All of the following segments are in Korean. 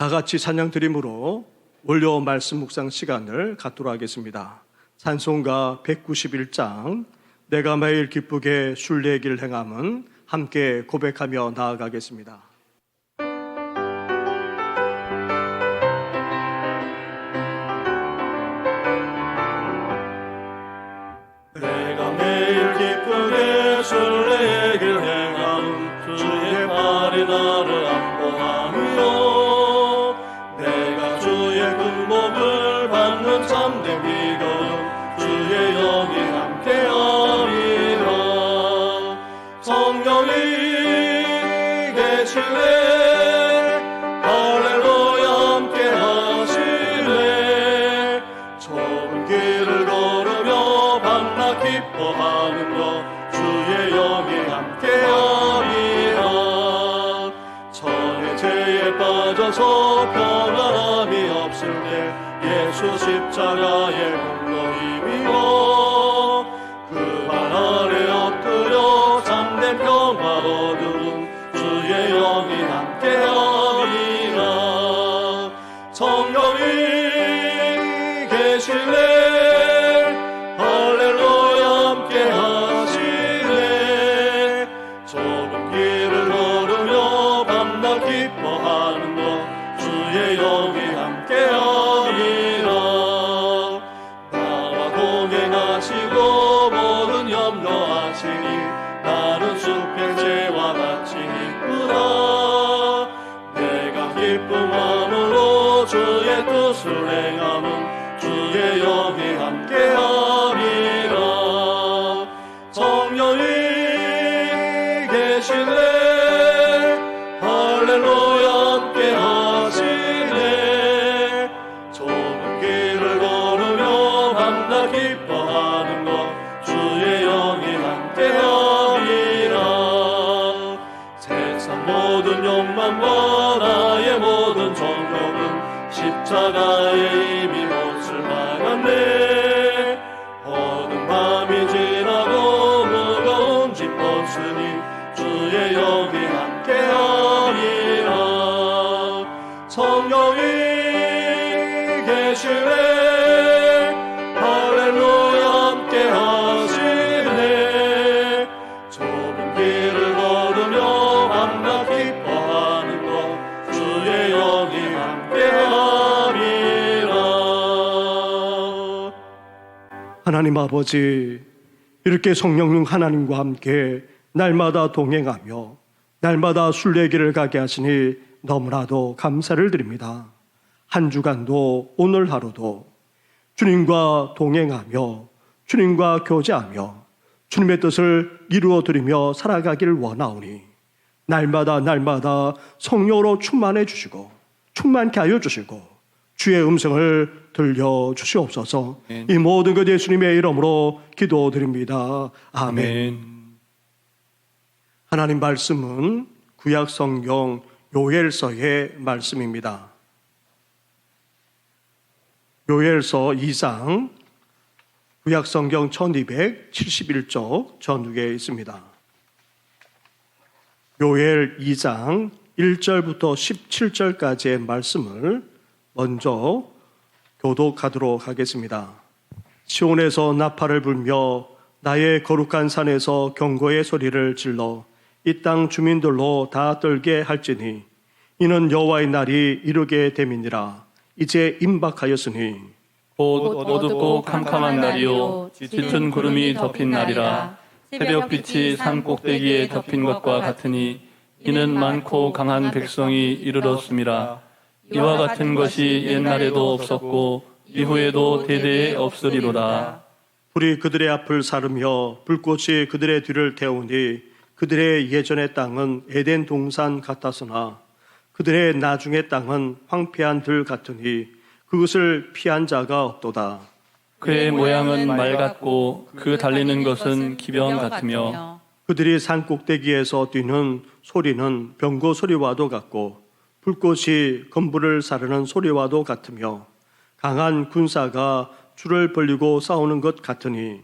다 같이 찬양 드림으로 월요 말씀 묵상 시간을 갖도록 하겠습니다. 찬송가 191장 내가 매일 기쁘게 순례길 행함은 함께 고백하며 나아가겠습니다. 성령이 계시네 할렐루야 함께 하시네 좁은 길을 걸으며 밤낮 기뻐하는 것 주의 영이 함께 하리라 전의 죄에 빠져서 평안함이 없을 때 예수 십자가의 기뻐하는 것 주의 영이 함께하리라. 세상 모든 욕망과 나의 모든 정욕은 십자가에 하나님 아버지 이렇게 성령님 하나님과 함께 날마다 동행하며 날마다 순례길을 가게 하시니 너무나도 감사를 드립니다. 한 주간도 오늘 하루도 주님과 동행하며 주님과 교제하며 주님의 뜻을 이루어 드리며 살아가기를 원하오니 날마다 날마다 성령으로 충만해 주시고 충만케 하여 주시고 주의 음성을 들려 주시옵소서. 이 모든 것 예수님의 이름으로 기도드립니다. 아멘. 하나님 말씀은 구약 성경 요엘서의 말씀입니다. 요엘서 2장 구약 성경 1271쪽 전국에 있습니다. 요엘 2장 1절부터 17절까지의 말씀을 먼저 교독하도록 하겠습니다. 시온에서 나팔을 불며 나의 거룩한 산에서 경고의 소리를 질러 이 땅 주민들로 다 떨게 할지니 이는 여호와의 날이 이르게 됨이니라. 이제 임박하였으니. 곧 어둡고 캄캄한 날이요. 짙은 구름이 덮인 날이라. 새벽 빛이 산 꼭대기에 덮인 것과 같으니 이는 많고 강한 백성이 이르렀음이라 이와 같은 것이 옛날에도 없었고 이후에도 대대에 없으리로다 불이 그들의 앞을 사르며 불꽃이 그들의 뒤를 태우니 그들의 예전의 땅은 에덴 동산 같았으나 그들의 나중의 땅은 황폐한 들 같으니 그것을 피한 자가 없도다. 그의 모양은 말 같고 그 달리는 것은 기병 같으며 그들이 산 꼭대기에서 뛰는 소리는 병거 소리와도 같고 불꽃이 건불을 사르는 소리와도 같으며 강한 군사가 줄을 벌리고 싸우는 것 같으니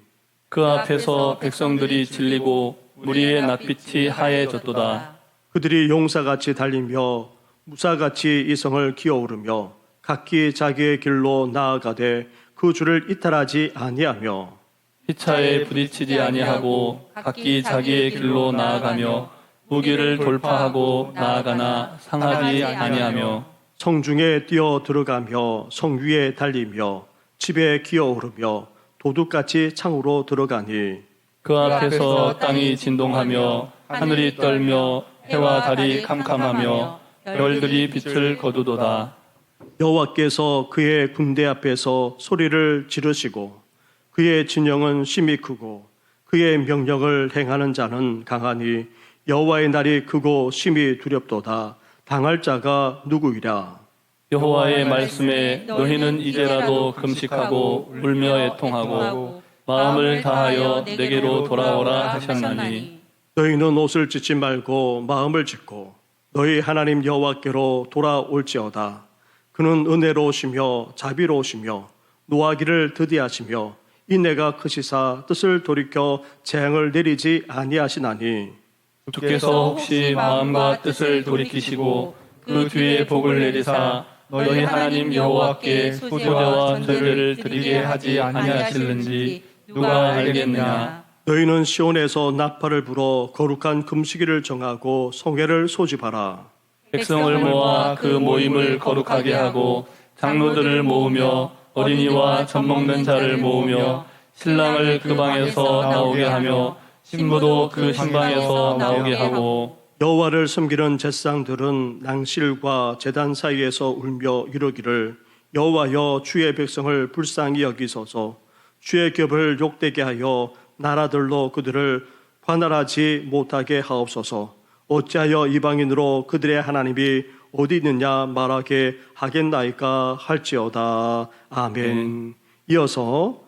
그 앞에서 백성들이 질리고 무리의 낯빛이 하얘졌도다. 그들이 용사같이 달리며 무사같이 이성을 기어오르며 각기 자기의 길로 나아가되 그 줄을 이탈하지 아니하며 피차에 부딪히지 아니하고 각기 자기의 길로 나아가며 무기를 돌파하고 나아가나 상하지 아니하며 성중에 뛰어 들어가며 성 위에 달리며 집에 기어오르며 도둑같이 창으로 들어가니 그 앞에서 땅이 진동하며 하늘이 떨며 해와 달이 캄캄하며 별들이 빛을 거두도다. 여호와께서 그의 군대 앞에서 소리를 지르시고 그의 진영은 심히 크고 그의 명령을 행하는 자는 강하니 여호와의 날이 크고 심히 두렵도다. 당할 자가 누구이랴? 여호와의 말씀에 너희는 이제라도 금식하고 울며 애통하고 마음을 다하여 내게로 돌아오라 하셨나니. 너희는 옷을 찢지 말고 마음을 찢고 너희 하나님 여호와께로 돌아올지어다. 그는 은혜로우시며 자비로우시며 노하기를 드디하시며 인내가 크시사 뜻을 돌이켜 재앙을 내리지 아니하시나니 주께서 혹시 마음과 뜻을 돌이키시고 그 뒤에 복을 내리사 너희 하나님 여호와께 소제와 전제를 드리게 하지 아니하실는지 누가 알겠느냐? 너희는 시온에서 나팔을 불어 거룩한 금식일을 정하고 성회를 소집하라. 백성을 모아 그 모임을 거룩하게 하고 장로들을 모으며 어린이와 젖 먹는 자를 모으며 신랑을 그 방에서 나오게 하며 신부도 그 신방에서 나오게 하고 여호와를 섬기는 제사장들은 낭실과 제단 사이에서 울며 이르기를 여호와여 주의 백성을 불쌍히 여기소서. 주의 겹을 욕되게 하여 나라들로 그들을 관할하지 못하게 하옵소서. 어찌하여 이방인으로 그들의 하나님이 어디 있느냐 말하게 하겠나이까 할지어다. 아멘. 이어서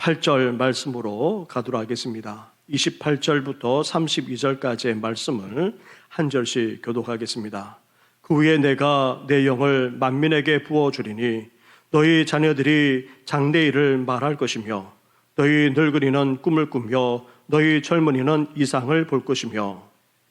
28절 말씀으로 가도록 하겠습니다 28절부터 32절까지의 말씀을 한 절씩 교독하겠습니다. 그 후에 내가 내 영을 만민에게 부어주리니 너희 자녀들이 장래일을 말할 것이며 너희 늙은이는 꿈을 꾸며 너희 젊은이는 이상을 볼 것이며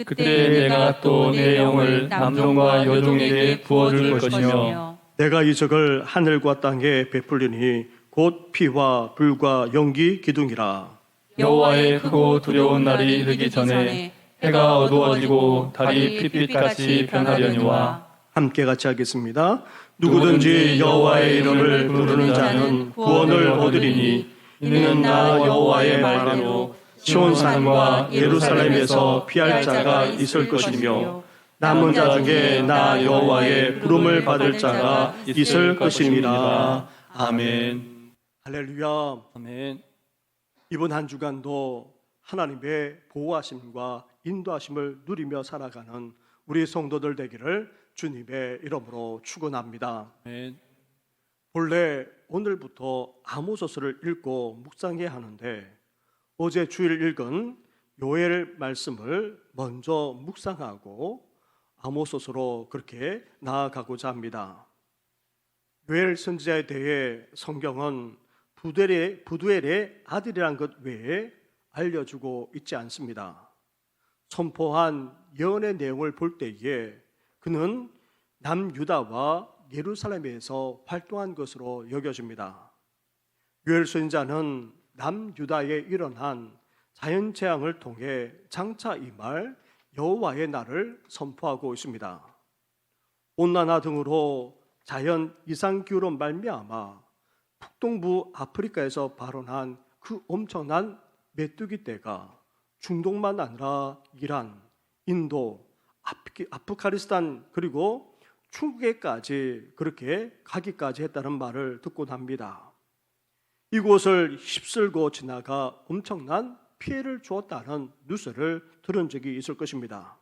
그때 내가 또 내 영을 남종과 여종에게 부어줄 것이며 내가 이 적을 하늘과 땅에 베풀리니 곧 피와 불과 연기 기둥이라 여호와의 크고 두려운 날이 이르기 전에 해가 어두워지고 달이 핏빛같이 변하려니와 함께 같이 하겠습니다. 누구든지 여호와의 이름을 부르는 자는 구원을 얻으리니 이는 나 여호와의 말대로 시온산과 예루살렘에서 피할 자가 있을 것이며 남은 자 중에 나 여호와의 부름을 받을 자가 있을 것입니다. 아멘. 할렐루야. 아멘. 이번 한 주간도 하나님의 보호하심과 인도하심을 누리며 살아가는 우리 성도들 되기를 주님의 이름으로 축원합니다. 아멘. 본래 오늘부터 아모서스를 읽고 묵상해야 하는데 어제 주일 읽은 요엘 말씀을 먼저 묵상하고 아모서스로 그렇게 나아가고자 합니다. 요엘 선지자에 대해 성경은 부두엘의, 부두엘의 아들이란 것 외에 알려주고 있지 않습니다. 선포한 예언의 내용을 볼 때에 그는 남유다와 예루살렘에서 활동한 것으로 여겨집니다. 요엘 선지자는 남유다에 일어난 자연 재앙을 통해 장차 이 말 여호와의 날을 선포하고 있습니다. 온난화 등으로 자연 이상 기후로 말미암아 북동부 아프리카에서 발원한 그 엄청난 메뚜기 떼가 중동만 아니라 이란, 인도, 아프가니스탄 그리고 중국에까지 그렇게 가기까지 했다는 말을 듣곤 합니다. 이곳을 휩쓸고 지나가 엄청난 피해를 주었다는 뉴스를 들은 적이 있을 것입니다.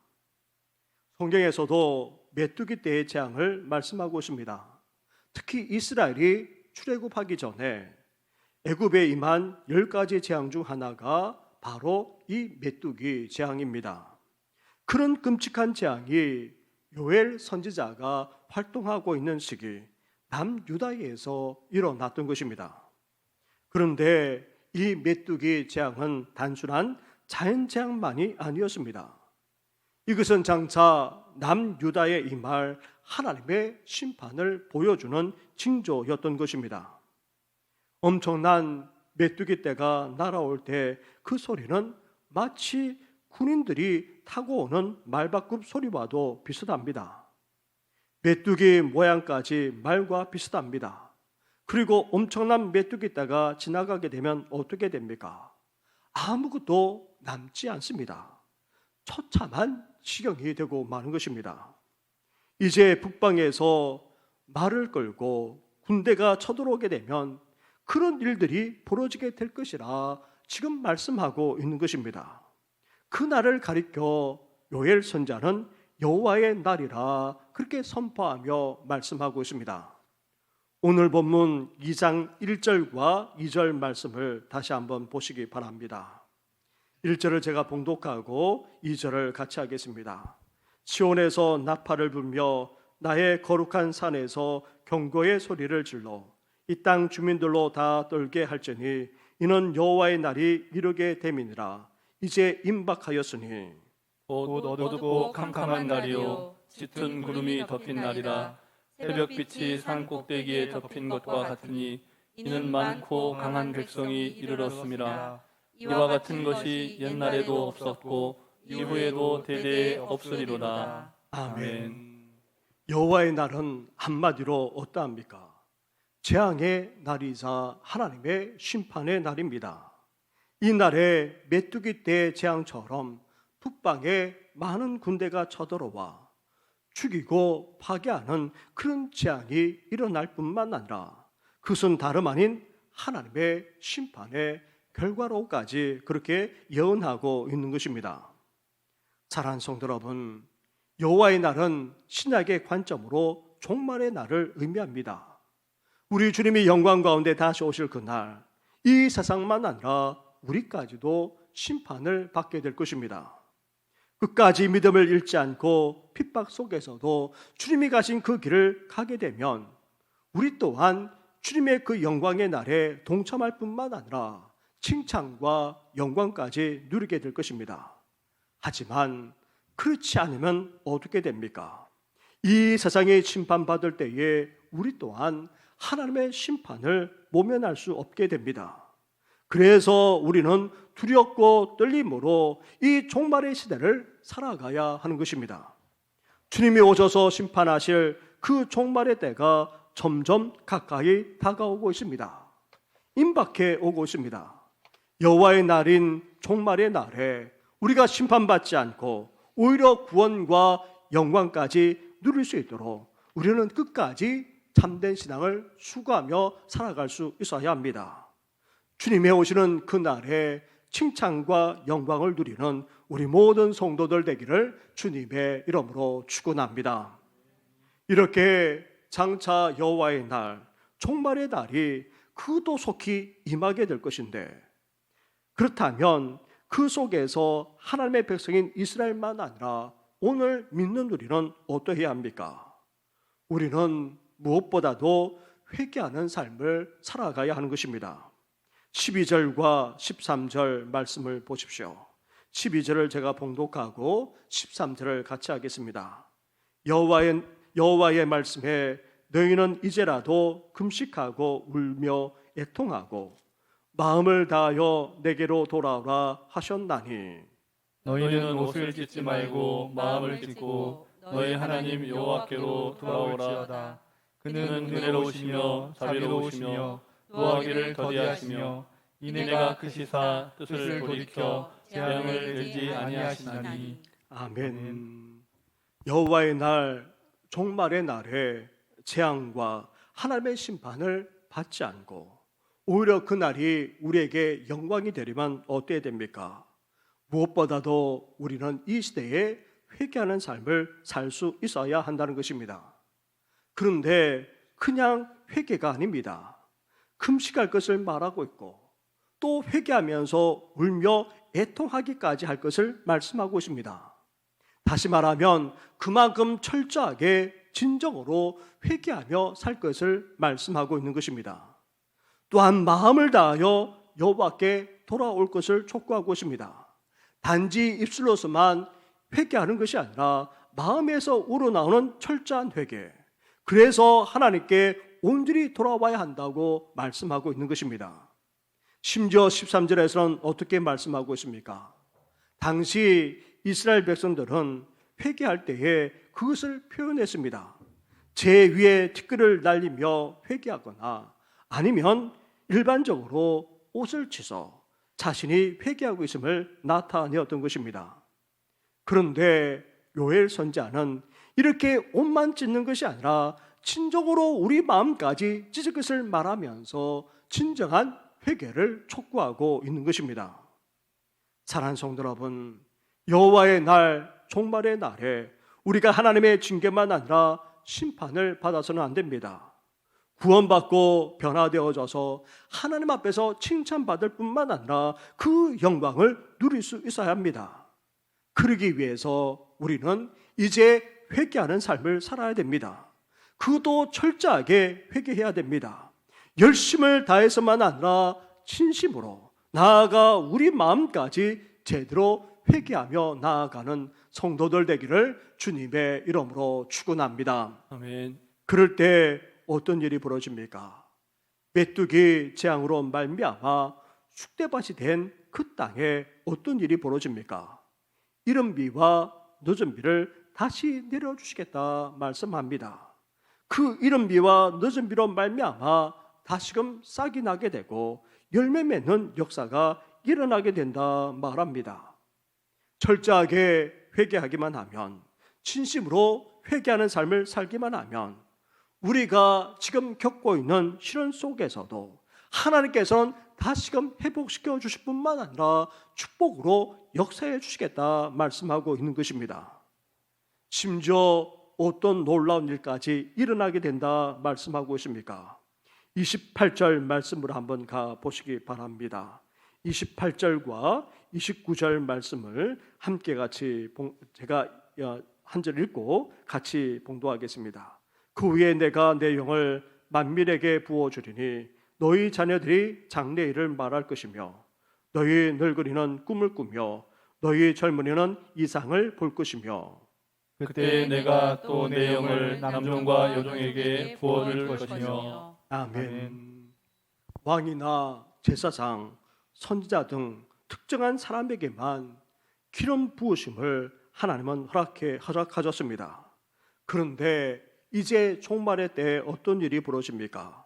성경에서도 메뚜기 떼의 재앙을 말씀하고 있습니다. 특히 이스라엘이 출애굽하기 전에 애굽에 임한 열 가지 재앙 중 하나가 바로 이 메뚜기 재앙입니다. 그런 끔찍한 재앙이 요엘 선지자가 활동하고 있는 시기 남유다에서 일어났던 것입니다. 그런데 이 메뚜기 재앙은 단순한 자연 재앙만이 아니었습니다. 이것은 장차 남유다에 임할 하나님의 심판을 보여주는 징조였던 것입니다. 엄청난 메뚜기 떼가 날아올 때 그 소리는 마치 군인들이 타고 오는 말바꿈 소리와도 비슷합니다. 메뚜기 모양까지 말과 비슷합니다. 그리고 엄청난 메뚜기 떼가 지나가게 되면 어떻게 됩니까? 아무것도 남지 않습니다. 처참한 지경이 되고 마는 것입니다. 이제 북방에서 말을 끌고 군대가 쳐들어오게 되면 그런 일들이 벌어지게 될 것이라 지금 말씀하고 있는 것입니다. 그 날을 가리켜 요엘 선자는 여호와의 날이라 그렇게 선포하며 말씀하고 있습니다. 오늘 본문 2장 1절과 2절 말씀을 다시 한번 보시기 바랍니다. 1절을 제가 봉독하고 2절을 같이 하겠습니다. 시온에서 나팔을 불며 나의 거룩한 산에서 경고의 소리를 질러 이 땅 주민들로 다 떨게 할지니 이는 여호와의 날이 이르게 됨이니라. 이제 임박하였으니. 곧 어둡고 캄캄한 날이요. 짙은 구름이 덮인 날이라. 새벽빛이 산 꼭대기에 덮인 것과 같으니 이는 많고 강한 백성이 이르렀음이라 이와 같은 것이 옛날에도 없었고 이후에도 대대에 없으리로다 아멘. 여호와의 날은 한마디로 어떠합니까? 재앙의 날이자 하나님의 심판의 날입니다. 이 날에 메뚜기 때 재앙처럼 북방에 많은 군대가 쳐들어와 죽이고 파괴하는 그런 재앙이 일어날 뿐만 아니라 그것은 다름 아닌 하나님의 심판의 결과로까지 그렇게 예언하고 있는 것입니다. 사랑하는 성도 여러분, 여호와의 날은 신약의 관점으로 종말의 날을 의미합니다. 우리 주님이 영광 가운데 다시 오실 그날, 이 세상만 아니라 우리까지도 심판을 받게 될 것입니다. 끝까지 믿음을 잃지 않고 핍박 속에서도 주님이 가신 그 길을 가게 되면 우리 또한 주님의 그 영광의 날에 동참할 뿐만 아니라 칭찬과 영광까지 누리게 될 것입니다. 하지만 그렇지 않으면 어떻게 됩니까? 이 세상에 심판받을 때에 우리 또한 하나님의 심판을 모면할 수 없게 됩니다. 그래서 우리는 두렵고 떨림으로 이 종말의 시대를 살아가야 하는 것입니다. 주님이 오셔서 심판하실 그 종말의 때가 점점 가까이 다가오고 있습니다. 임박해 오고 있습니다. 여호와의 날인 종말의 날에 우리가 심판받지 않고 오히려 구원과 영광까지 누릴 수 있도록 우리는 끝까지 참된 신앙을 수고하며 살아갈 수 있어야 합니다. 주님의 오시는 그 날에 칭찬과 영광을 누리는 우리 모든 성도들 되기를 주님의 이름으로 축원합니다. 이렇게 장차 여호와의 날, 종말의 날이 그도 속히 임하게 될 것인데 그렇다면 그 속에서 하나님의 백성인 이스라엘만 아니라 오늘 믿는 우리는 어떠해야 합니까? 우리는 무엇보다도 회개하는 삶을 살아가야 하는 것입니다. 12절과 13절 말씀을 보십시오. 12절을 제가 봉독하고 13절을 같이 하겠습니다. 여호와의 여호와의 말씀에 너희는 이제라도 금식하고 울며 애통하고 마음을 다하여 내게로 돌아오라 하셨나니. 너희는 옷을 찢지 말고 마음을 찢고 너희 하나님 여호와께로 돌아올지어다. 그는 은혜로우시며 자비로우시며 노하기를 더디하시며 이내 내가 그 시사 뜻을 돌이켜 재앙을 내지 아니하시나니. 아멘. 여호와의 날 종말의 날에 재앙과 하나님의 심판을 받지 않고 오히려 그 날이 우리에게 영광이 되려면 어때야 됩니까? 무엇보다도 우리는 이 시대에 회개하는 삶을 살 수 있어야 한다는 것입니다. 그런데 그냥 회개가 아닙니다. 금식할 것을 말하고 있고 또 회개하면서 울며 애통하기까지 할 것을 말씀하고 있습니다. 다시 말하면 그만큼 철저하게 진정으로 회개하며 살 것을 말씀하고 있는 것입니다. 또한 마음을 다하여 여호와께 돌아올 것을 촉구하고 있습니다. 단지 입술로서만 회개하는 것이 아니라 마음에서 우러나오는 철저한 회개. 그래서 하나님께 온전히 돌아와야 한다고 말씀하고 있는 것입니다. 심지어 13절에서는 어떻게 말씀하고 있습니까? 당시 이스라엘 백성들은 회개할 때에 그것을 표현했습니다. 제 위에 티끌을 날리며 회개하거나 아니면 일반적으로 옷을 찢어 자신이 회개하고 있음을 나타내었던 것입니다. 그런데 요엘 선자는 이렇게 옷만 찢는 것이 아니라 진정으로 우리 마음까지 찢을 것을 말하면서 진정한 회개를 촉구하고 있는 것입니다. 사랑하는 성도 여러분, 여호와의 날, 종말의 날에 우리가 하나님의 징계만 아니라 심판을 받아서는 안 됩니다. 구원받고 변화되어져서 하나님 앞에서 칭찬받을 뿐만 아니라 그 영광을 누릴 수 있어야 합니다. 그러기 위해서 우리는 이제 회개하는 삶을 살아야 됩니다. 그것도 철저하게 회개해야 됩니다. 열심을 다해서만 아니라 진심으로 나아가 우리 마음까지 제대로 회개하며 나아가는 성도들 되기를 주님의 이름으로 축원합니다. 아멘. 그럴 때 어떤 일이 벌어집니까? 메뚜기 재앙으로 말미암아 숙대밭이 된 그 땅에 어떤 일이 벌어집니까? 이른 비와 늦은 비를 다시 내려 주시겠다 말씀합니다. 그 이른 비와 늦은 비로 말미암아 다시금 싹이 나게 되고 열매 맺는 역사가 일어나게 된다 말합니다. 철저하게 회개하기만 하면 진심으로 회개하는 삶을 살기만 하면 우리가 지금 겪고 있는 시련 속에서도 하나님께서는 다시금 회복시켜 주실 뿐만 아니라 축복으로 역사해 주시겠다 말씀하고 있는 것입니다. 심지어 어떤 놀라운 일까지 일어나게 된다 말씀하고 있습니까? 28절 말씀으로 한번 가 보시기 바랍니다. 28절과 29절 말씀을 함께 같이 봉- 제가 한 절 읽고 같이 봉도하겠습니다. 그 위에 내가 내 영을 만민에게 부어 주리니 너희 자녀들이 장래 일을 말할 것이며 너희 늙은이는 꿈을 꾸며 너희 젊은이는 이상을 볼 것이며 그때 내가 또 내 영을 남종과 여종에게 부어 줄 것이며 아멘. 왕이나 제사장, 선지자 등 특정한 사람에게만 기름 부으심을 하나님은 허락해 허락하셨습니다. 그런데 이제 종말의 때에 어떤 일이 벌어집니까?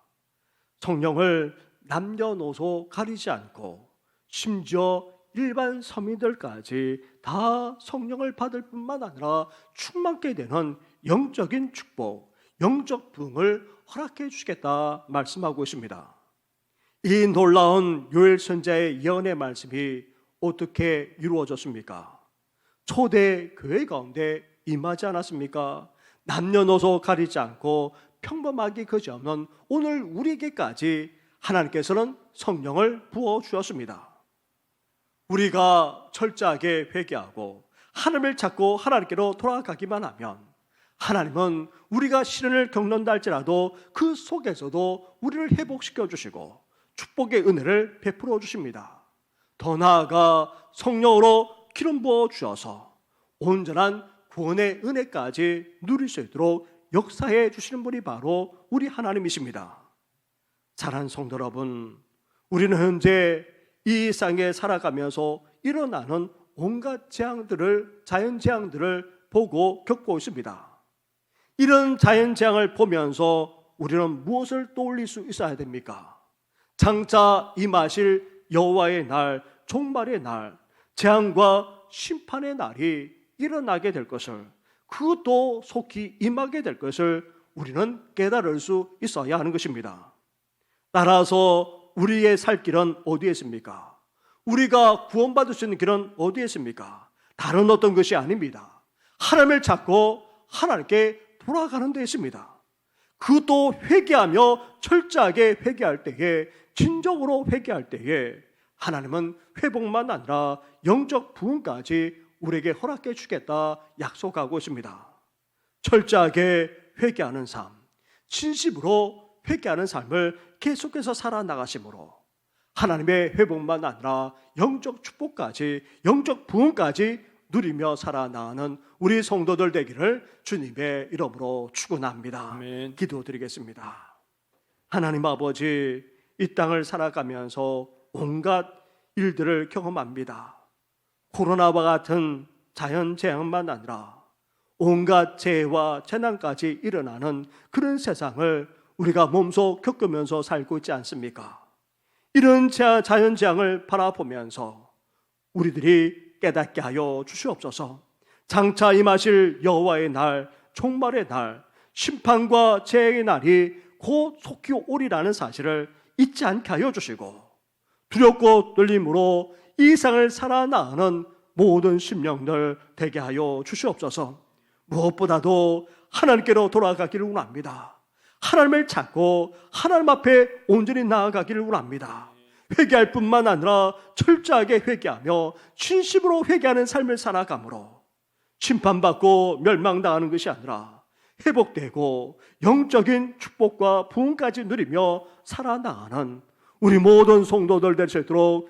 성령을 남녀노소 가리지 않고 심지어 일반 서민들까지 다 성령을 받을 뿐만 아니라 충만케 되는 영적인 축복, 영적 부흥을 허락해 주시겠다 말씀하고 있습니다. 이 놀라운 요엘 선자의 예언의 말씀이 어떻게 이루어졌습니까? 초대 교회 가운데 임하지 않았습니까? 남녀노소 가리지 않고 평범하기 그지없는 오늘 우리에게까지 하나님께서는 성령을 부어 주었습니다. 우리가 철저하게 회개하고 하나님을 찾고 하나님께로 돌아가기만 하면 하나님은 우리가 시련을 겪는다 할지라도 그 속에서도 우리를 회복시켜 주시고 축복의 은혜를 베풀어 주십니다. 더 나아가 성령으로 기름 부어 주셔서 온전한 구원의 은혜까지 누릴 수 있도록 역사해 주시는 분이 바로 우리 하나님이십니다. 사랑하는 성도 여러분, 우리는 현재 이 땅에 살아가면서 일어나는 온갖 재앙들을 자연 재앙들을 보고 겪고 있습니다. 이런 자연 재앙을 보면서 우리는 무엇을 떠올릴 수 있어야 됩니까? 장차 임하실 여호와의 날, 종말의 날, 재앙과 심판의 날이 일어나게 될 것을 그것도 속히 임하게 될 것을 우리는 깨달을 수 있어야 하는 것입니다. 따라서 우리의 살 길은 어디에 있습니까? 우리가 구원받을 수 있는 길은 어디에 있습니까? 다른 어떤 것이 아닙니다. 하나님을 찾고 하나님께 돌아가는 데 있습니다. 그것도 회개하며 철저하게 회개할 때에 진정으로 회개할 때에 하나님은 회복만 아니라 영적 부흥까지 우리에게 허락해 주겠다 약속하고 있습니다. 철저하게 회개하는 삶, 진심으로 회개하는 삶을 계속해서 살아나가심으로 하나님의 회복만 아니라 영적 축복까지, 영적 부흥까지 누리며 살아나는 우리 성도들 되기를 주님의 이름으로 축원합니다. 기도드리겠습니다. 하나님 아버지 이 땅을 살아가면서 온갖 일들을 경험합니다. 코로나와 같은 자연 재앙만 아니라 온갖 재해와 재난까지 일어나는 그런 세상을 우리가 몸소 겪으면서 살고 있지 않습니까? 이런 자- 자연 재앙을 바라보면서 우리들이 깨닫게 하여 주시옵소서. 장차 임하실 여호와의 날, 종말의 날, 심판과 재해의 날이 곧 속히 오리라는 사실을 잊지 않게 하여 주시고 두렵고 떨림으로 이 상을 살아나가는 모든 심령들 되게 하여 주시옵소서. 무엇보다도 하나님께로 돌아가기를 원합니다. 하나님을 찾고 하나님 앞에 온전히 나아가기를 원합니다. 회개할 뿐만 아니라 철저하게 회개하며 진심으로 회개하는 삶을 살아가므로 심판받고 멸망당하는 것이 아니라 회복되고 영적인 축복과 부흥까지 누리며 살아나가는 우리 모든 성도들 될 수 있도록